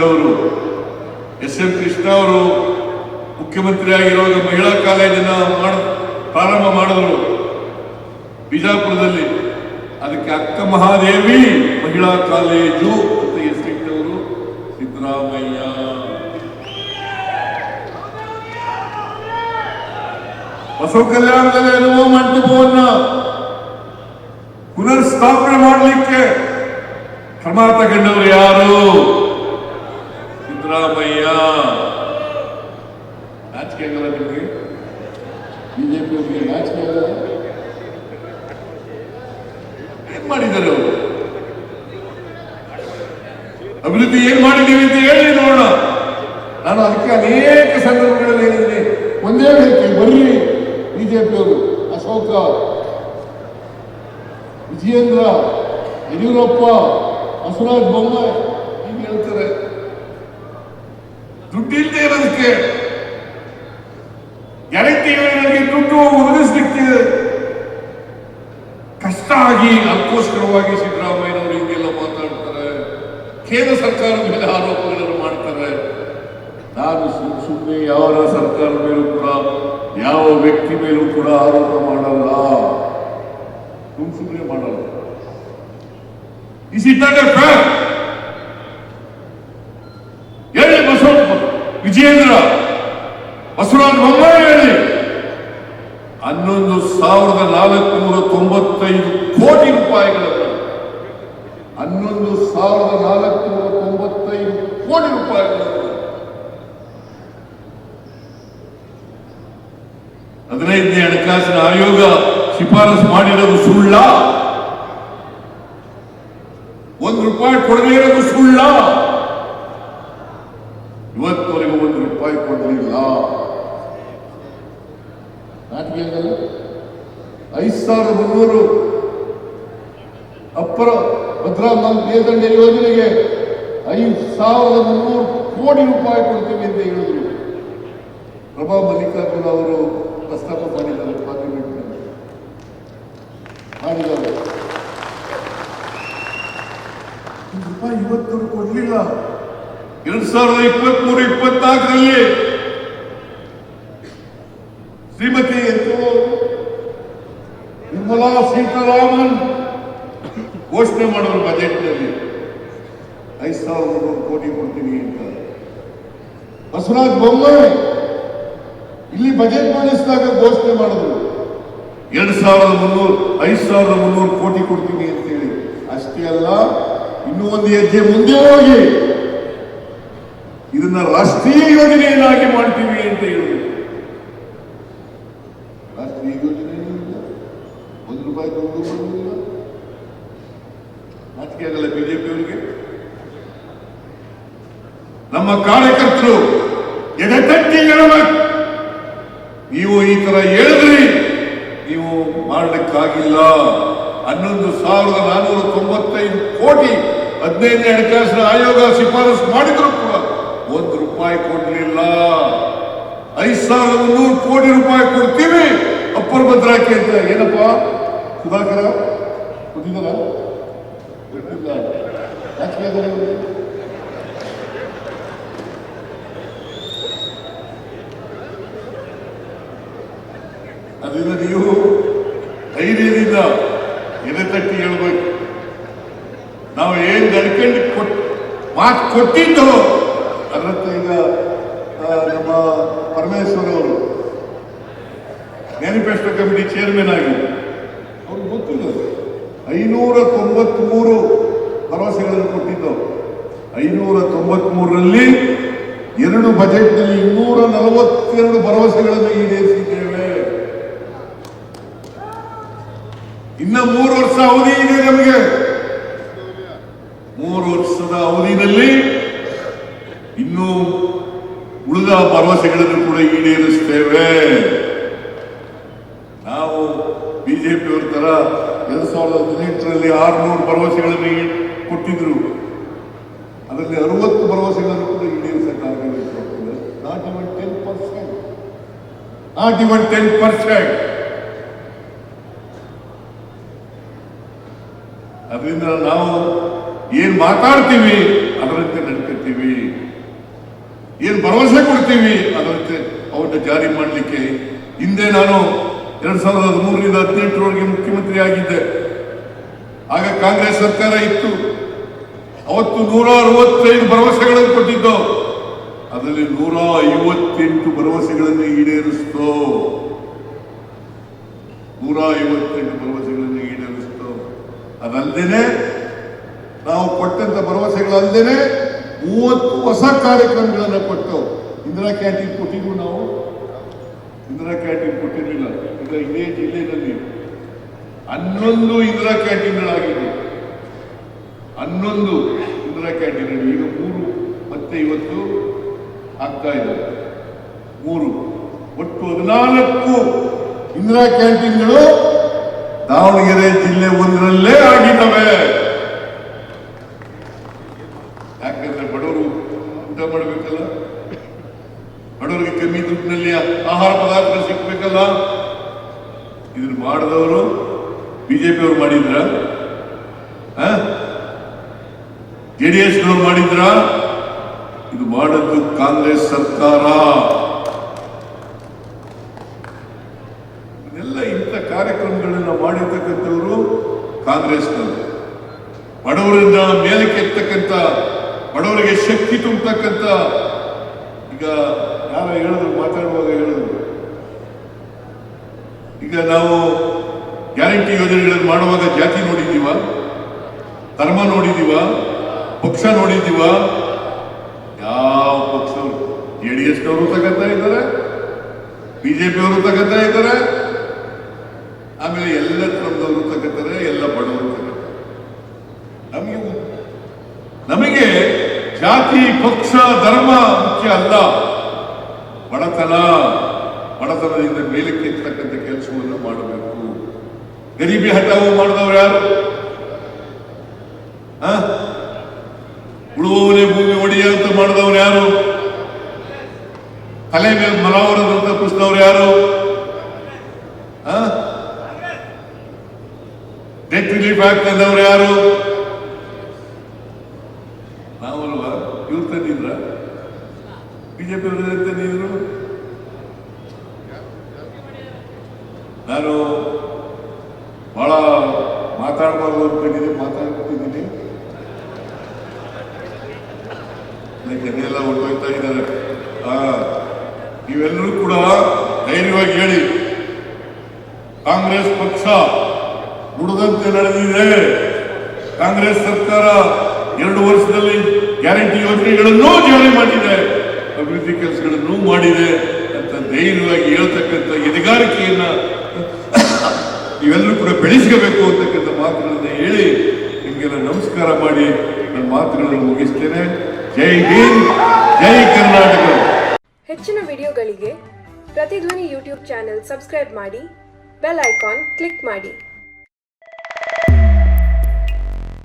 ಮಾಡಿದ್ದವರು S M Krishna ಅವರು, ಮುಖ್ಯಮಂತ್ರಿ ಮಹಿಳಾ ಕಾಲೇಜನ್ನು ಮಾಡ, ಪ್ರಾರಂಭ ಮಾಡಿದ್ರು. ಬಿಜಾಪುರದಲ್ಲಿ ಅದಕ್ಕೆ ಅಕ್ಕ ಮಹಾದೇವಿ ಮಹಿಳಾ ಕಾಲೇಜು ಅಂತ ಹೆಸರಿಟ್ಟವರು ಸಿದ್ದರಾಮಯ್ಯ. ಬಸವ ಕಲ್ಯಾಣದಲ್ಲಿ ಅನುಭವ ಮಂಟಪವನ್ನ ಪುನರ್ ಸ್ಥಾಪನೆ ಮಾಡಲಿಕ್ಕೆ ಕ್ರಮ ತಗೊಂಡವರು ಯಾರು? ಸಿದ್ದರಾಮಯ್ಯ. ನಾಚಿಕೆ ಆಗಲ್ಲ ನಿಮಗೆ? ಬಿಜೆಪಿ ಅವರಿಗೆ ನಾಚಿಕೆ ಆಗಲ್ಲ? ಏನ್ ಮಾಡಿದ್ದಾರೆ ಅವರು? ಅಭಿವೃದ್ಧಿ ಏನ್ ಮಾಡಿದ್ದೀವಿ ಅಂತ ಹೇಳಿ ನೋಡೋಣ. ನಾನು ಅದಕ್ಕೆ ಅನೇಕ ಸಂದರ್ಭಗಳಲ್ಲಿ ಹೇಳಿದ್ದೀನಿ. ಒಂದೇ ಹೇಳ್ತೀನಿ ಬರ್ರಿ ಬಿಜೆಪಿಯವರು ಅಶೋಕ, ವಿಜಯೇಂದ್ರ, ಯಡಿಯೂರಪ್ಪ, ಬಸವರಾಜ ಬೊಮ್ಮಾಯಿ ಹೀಗೆ ಹೇಳ್ತಾರೆ. ದುಡ್ಡು ಇಲ್ಲದೆ ಇರೋದಕ್ಕೆ ಗ್ಯಾರಂಟಿ ಯೋಜನೆಗೆ ದುಡ್ಡು ಒದಗಿಸ್ಲಿಕ್ಕೆ ಕಷ್ಟ ಆಗಿ ಅದಕ್ಕೋಸ್ಕರವಾಗಿ ಸಿದ್ದರಾಮಯ್ಯನವರು ಹಿಂಗೆಲ್ಲ ಮಾತಾಡ್ತಾರೆ ಕೇಂದ್ರ ಸರ್ಕಾರದ ಮೇಲೆ ಆರೋಪಗಳನ್ನು ಮಾಡ್ತಾರೆ ನಾನು ಸುಮ್ ಸುಮ್ಮನೆ ಯಾವ ಸರ್ಕಾರದ ಮೇಲೂ ಕೂಡ ಯಾವ ವ್ಯಕ್ತಿ ಮೇಲೂ ಕೂಡ ಆರೋಪ ಮಾಡಲ್ಲ ಸುಮ್ ಸುಮ್ಮನೆ ಮಾಡಲ್ಲ is it not a fact Vijayendra Basavaraja Bommai ಹೇಳಿ. ಹನ್ನೊಂದು ಸಾವಿರದ ನಾಲ್ಕುನೂರ ತೊಂಬತ್ತೈದು ಕೋಟಿ ರೂಪಾಯಿಗಳನ್ನು ಹನ್ನೊಂದು ಸಾವಿರದ ನಾಲ್ಕುನೂರ ತೊಂಬತ್ತೈದು ಕೋಟಿ ರೂಪಾಯಿಗಳನ್ನು ಹದಿನೈದನೇ ಹಣಕಾಸಿನ ಆಯೋಗ ಶಿಫಾರಸು ಮಾಡಿರೋದು ಸುಳ್ಳ? ಒಂದು ರೂಪಾಯಿ ಕೊಡದೇ ಇರೋದು ಸುಳ್ಳ ಇವತ್ತವರೆಗೂ ಒಂದು ರೂಪಾಯಿ ಕೊಡಲಿಲ್ಲ ಆಗಲ್ಲ ಐದು ಸಾವಿರದ ಮುನ್ನೂರು ಅಪ್ಪರ ಭದ್ರಾ ಮೇಲ್ದಂಡೆ ಯೋಜನೆಗೆ ಐದು ಸಾವಿರದ ಮುನ್ನೂರು ಕೋಟಿ ರೂಪಾಯಿ ಕೊಡ್ತೀವಿ ಅಂತ ಹೇಳಿದ್ರು. ಪ್ರಭಾ ಮಲ್ಲಿಕಾರ್ಜುನ ಅವರು ಪ್ರಸ್ತಾಪ ಮಾಡಿದ್ದಾರೆ ಪಾರ್ಲಿಮೆಂಟ್ ಮಾಡಿದ್ದಾರೆ. ರೂಪಾಯಿ ಇವತ್ತು ಕೊಡ್ಲಿಲ್ಲ. ಎರಡ್ ಸಾವಿರದ ಇಪ್ಪತ್ತ್ ಮೂರು ಇಪ್ಪತ್ನಾಲ್ಕರಲ್ಲಿ ಸೀತಾರಾಮನ್ ಘೋಷಣೆ ಮಾಡೋರು ಬಜೆಟ್ನಲ್ಲಿ ಐದು ಸಾವಿರದ ಕೋಟಿ ಕೊಡ್ತೀನಿ ಅಂತ. ಬಸವರಾಜ್ ಬೊಮ್ಮಾಯಿ ಇಲ್ಲಿ ಬಜೆಟ್ ಮಂಡಿಸಿದಾಗ ಘೋಷಣೆ ಮಾಡಿದ್ರು. ಎರಡು ಸಾವಿರದ ಮುನ್ನೂರು, ಐದು ಸಾವಿರದ ಮುನ್ನೂರು ಕೋಟಿ ಕೊಡ್ತೀನಿ ಅಂತ ಹೇಳಿ ಅಷ್ಟೇ ಅಲ್ಲ, ಇನ್ನೂ ಒಂದು ಹೆಜ್ಜೆ ಮುಂದೆ ಹೋಗಿ ಇದನ್ನ ರಾಷ್ಟ್ರೀಯ ಯೋಜನೆಯನ್ನಾಗಿ ಮಾಡ್ತೀವಿ ಅಂತ ಹೇಳಿದ್ರು ರಾಷ್ಟ್ರೀಯ ಯೋಜನೆ ಇಲ್ಲ ಒಂದು ರೂಪಾಯಿ ದುಡ್ಡು ಬಂದಿಲ್ಲ. ಮತ್ತೆ ಆಗಲ್ಲ ಬಿಜೆಪಿಯವರಿಗೆ ನಮ್ಮ ಕಾರ್ಯಕರ್ತರು ಎಡೆತಟ್ಟಿ ಹೇಳಬೇಕು ನೀವು ಈ ತರ ಹೇಳಿದ್ರಿ ನೀವು ಮಾಡಲಿಕ್ಕಾಗಿಲ್ಲ. ಹನ್ನೊಂದು ಸಾವಿರದ ನಾನ್ನೂರ ತೊಂಬತ್ತೈದು ಕೋಟಿ ಹದಿನೈದನೇ ಹಣಕಾಸಿನ ಆಯೋಗ ಶಿಫಾರಸು ಮಾಡಿದ್ರು ಕೂಡ ಒಂದು ರೂಪಾಯಿ ಕೊಡಲಿಲ್ಲ. ಐದು ಸಾವಿರದ ಮುನ್ನೂರು ಕೋಟಿ ರೂಪಾಯಿ ಕೊಡ್ತೀವಿ. ಅಪ್ಪರ್ ಭದ್ರಾಕಿ ಅಂತ ಏನಪ್ಪ? ಸುಧಾಕರ ಯಾಕೆ ಅದರಿಂದ ನೀವು ಧೈರ್ಯದಿಂದ ಎದೆ ತಟ್ಟಿ ಹೇಳ್ಬೇಕು ನಾವು ಏನ್ ನಡ್ಕೊಂಡು ಕೊಟ್, ಮಾತು ಕೊಟ್ಟಿದ್ದು ಅದರಂತೆ ಈಗ ನಮ್ಮ ಪರಮೇಶ್ವರ ಅವರು ಮ್ಯಾನಿಫೆಸ್ಟೋ ಕಮಿಟಿ ಚೇರ್ಮನ್ ಆಗಿ. ಐನೂರ ತೊಂಬತ್ಮೂರು ಭರವಸೆಗಳನ್ನು ಕೊಟ್ಟಿದ್ದು ಐನೂರ ತೊಂಬತ್ಮೂರರಲ್ಲಿ ಎರಡು ಬಜೆಟ್ನಲ್ಲಿ ಇನ್ನೂರ ನಲವತ್ತೆರಡು ಭರವಸೆಗಳನ್ನು ಈಡೇರಿಸಿದ್ದೇವೆ. ಇನ್ನ ಮೂರು ವರ್ಷ ಅವಧಿ ಇದೆ ನಮಗೆ. ಮೂರು ವರ್ಷದ ಅವಧಿಯಲ್ಲಿ ಇನ್ನೂ ಉಳಿದ ಭರವಸೆಗಳನ್ನು ಕೂಡ ಈಡೇರಿಸುತ್ತೇವೆ ನಾವು ಬಿಜೆಪಿಯವ್ರ ತರ ಸಾವಿರದ ಹದಿನೆಂಟರಲ್ಲಿ ಆರುನೂರು ಭರವಸೆಗಳನ್ನು ಕೊಟ್ಟಿದ್ರು. ಅದರಲ್ಲಿ ಅರವತ್ತು ಭರವಸೆಗಳನ್ನು ಕೂಡ ಈಡೇರಿಸಕ್ಕಾಗಲಿಲ್ಲ percent not even ten percent ಅದರಿಂದ ನಾವು ಏನ್ ಮಾತಾಡ್ತೀವಿ, ಅದರಂತೆ ನಡ್ಕೊತೀವಿ ಏನ್ ಭರವಸೆ ಕೊಡ್ತೀವಿ, ಅದರಂತೆ ಅವನ್ನ ಜಾರಿ ಮಾಡಲಿಕ್ಕೆ ಹಿಂದೆ ನಾನು ಎರಡ್ ಸಾವಿರದ ಹದಿಮೂರರಿಂದ ಹದಿನೆಂಟರವರೆಗೆ ಮುಖ್ಯಮಂತ್ರಿ ಆಗಿದ್ದೆ ಆಗ ಕಾಂಗ್ರೆಸ್ ಸರ್ಕಾರ ಇತ್ತು. ಅವತ್ತು ನೂರ ಅರವತ್ತೈದು ಭರವಸೆಗಳನ್ನು ಕೊಟ್ಟಿದ್ದು. ಅದರಲ್ಲಿ ನೂರ ಐವತ್ತೆಂಟು ಭರವಸೆಗಳನ್ನು ಈಡೇರಿಸ್ತೋ. ನೂರ ಐವತ್ತೆಂಟು ಭರವಸೆಗಳನ್ನು ಈಡೇರಿಸ್ತೋ. ಅದಲ್ಲದೇನೆ ನಾವು ಕೊಟ್ಟಂತ ಭರವಸೆಗಳಲ್ಲದೇನೆ ಮೂವತ್ತು ಹೊಸ ಕಾರ್ಯಕ್ರಮಗಳನ್ನು ಕೊಟ್ಟು, ಇಂದಿರಾ ಕ್ಯಾಂಟೀನ್ ಕೊಟ್ಟಿದ್ವು ನಾವು. ಇಂದಿರಾ ಕ್ಯಾಂಟೀನ್ ಕೊಟ್ಟಿರಲಿಲ್ಲ. ಈಗ ಇದೇ ಜಿಲ್ಲೆಯಲ್ಲಿ ಹನ್ನೊಂದು ಇಂದಿರಾ ಕ್ಯಾಂಟೀನ್ಗಳಾಗಿದೆ ಹನ್ನೊಂದು ಇಂದ್ರ ಕ್ಯಾಂಟೀನ್ ಈಗ ಮೂರು, ಮತ್ತೆ ಇವತ್ತು ಆಗ್ತಾ ಇದೆ. ಮೂರು, ಒಟ್ಟು ಹದಿನಾಲ್ಕು ಇಂದಿರಾ ಕ್ಯಾಂಟೀನ್ಗಳು ದಾವಣಗೆರೆ ಜಿಲ್ಲೆ ಒಂದರಲ್ಲೇ ಆಗಿದ್ದಾವೆ. ಯಾಕಂದ್ರೆ ಬಡವರು ಊಟ ಮಾಡಬೇಕಲ್ಲ? ಬಡವರಿಗೆ ಕಮ್ಮಿ ದುಡ್ಡಿನಲ್ಲಿ ಆಹಾರ ಪದಾರ್ಥಗಳು ಸಿಗ್ಬೇಕಲ್ಲ? ಇದನ್ನು ಮಾಡಿದವರು ಬಿಜೆಪಿ ಅವರು ಮಾಡಿದ್ರ ಜೆಡಿಎಸ್ ನವರು ಮಾಡಿದ್ರ? ಇದು ಮಾಡದ್ದು ಕಾಂಗ್ರೆಸ್ ಸರ್ಕಾರ. ಇದೆಲ್ಲ ಇಂಥ ಕಾರ್ಯಕ್ರಮಗಳನ್ನ ಮಾಡಿರ್ತಕ್ಕಂಥವರು ಕಾಂಗ್ರೆಸ್ನವರು. ಬಡವರನ್ನ ಮೇಲಕ್ಕೆತ್ತಕ್ಕಂಥ ಬಡವರಿಗೆ ಶಕ್ತಿ ತುಂಬತಕ್ಕಂಥ, ಈಗ ಯಾರ ಹೇಳಿದ್ರು, ಮಾತಾಡುವಾಗ ಹೇಳಿದ್ರು. ಈಗ ನಾವು ಗ್ಯಾರಂಟಿ ಯೋಜನೆಗಳನ್ನು ಮಾಡುವಾಗ ಜಾತಿ ನೋಡಿದ್ದೀವ? ಧರ್ಮ ನೋಡಿದ್ದೀವ? ಪಕ್ಷ ನೋಡಿದ್ದೀವ? ಯಾವ ಪಕ್ಷ? ಜೆ ಡಿ ಎಸ್ನವರು ತಗೋತಾ ಇದ್ದಾರೆ? ಬಿಜೆಪಿ ಅವರು ತಗತ್ತಾ ಇದ್ದಾರೆ? ಆಮೇಲೆ ಎಲ್ಲ ತರದವರು ತಗತ್ತಾರೆ ಎಲ್ಲ ಬಡವರು ತಗೋತಾರೆ ನಮಗೆ ನಮಗೆ ಜಾತಿ, ಪಕ್ಷ, ಧರ್ಮ ಮುಖ್ಯ ಅಲ್ಲ. ಬಡತನ, ಬಡತನದಿಂದ ಮೇಲಕ್ಕೆ ಮಾಡಬೇಕು ಗರೀಬಿ ಹಠಾವು ಮಾಡಿದವರು ಯಾರು? ಉಳುವವನೇ ಭೂಮಿ ಒಡೆಯ ಅಂತ ಮಾಡಿದವರು ಯಾರು? ತಲೆ ಮೇಲೆ ಮಲಾವರದಂತ ಕೃಷ್ಣವ್ರು ಯಾರು? ಡೆತ್ ರಿಲೀಫ್ ಆಕ್ಟ್ ತಂದವರು ಯಾರು? ನಾವಲ್ವಾ? ಇವ್ರು ತಂದಿದ್ರ? ಬಿಜೆಪಿ ಅವರು ತಂದಿದ್ರು ನಾನು ಬಹಳ ಮಾತಾಡಬಾರ್ದು ಅಂದ್ಕೊಂಡಿದ್ದೀನಿ ಮಾತಾಡ್ತಿದ್ದೀನಿ. ಎಲ್ಲ ಹೊರಟೋಗ್ತಾ ಇದ್ದಾರೆ. ನೀವೆಲ್ಲರೂ ಕೂಡ ಧೈರ್ಯವಾಗಿ ಹೇಳಿ. ಕಾಂಗ್ರೆಸ್ ಪಕ್ಷ ನುಡಿದಂತೆ ನಡೆದಿದೆ. ಕಾಂಗ್ರೆಸ್ ಸರ್ಕಾರ ಎರಡು ವರ್ಷದಲ್ಲಿ ಗ್ಯಾರಂಟಿ ಯೋಜನೆಗಳನ್ನು ಜಾರಿ ಮಾಡಿದೆ. ಅಭಿವೃದ್ಧಿ ಕೆಲಸಗಳನ್ನು ಮಾಡಿದೆ ಅಂತ ಧೈರ್ಯವಾಗಿ ಹೇಳ್ತಕ್ಕಂಥ ಎದೆಗಾರಿಕೆಯನ್ನ ನೀವೆಲ್ಲರೂ ಬೆಳೆಸ್ಕೋಬೇಕು ಅಂತಕ್ಕಂಥ ಮಾತುಗಳನ್ನ ಹೇಳಿ ನಿಮಗೆಲ್ಲ ನಮಸ್ಕಾರ ಮಾಡಿ ನನ್ನ ಮಾತುಗಳನ್ನು ಮುಗಿಸ್ತೇನೆ. ಜೈ ಹಿಂದ್, ಜೈ ಕರ್ನಾಟಕ. ಹೆಚ್ಚಿನ ವಿಡಿಯೋಗಳಿಗೆ ಪ್ರತಿಧ್ವನಿ ಯೂಟ್ಯೂಬ್ ಚಾನೆಲ್ ಸಬ್ಸ್ಕ್ರೈಬ್ ಮಾಡಿ, ಬೆಲ್ ಐಕಾನ್ ಕ್ಲಿಕ್ ಮಾಡಿ.